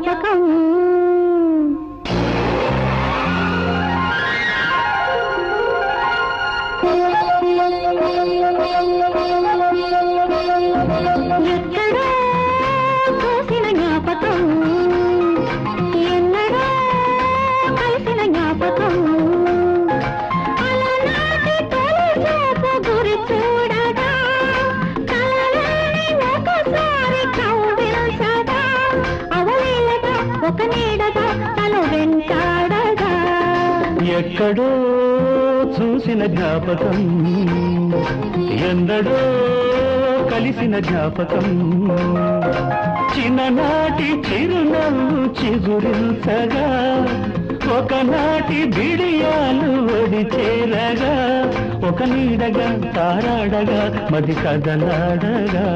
జ్ఞాపకం. ఎక్కడో చూసిన జ్ఞాపకం. ఒక నీడగా తను వెంటాడగా. ఎక్కడో చూసిన జ్ఞాపకం ఎందడో కలిసిన జ్ఞాపకం. చిన్ననాటి చిరునవ్వు చిగురించగా ఒకనాటి బిడియాలు ఒడి చేరగా ఒక నీడగా తారాడగా మది కదలాడగా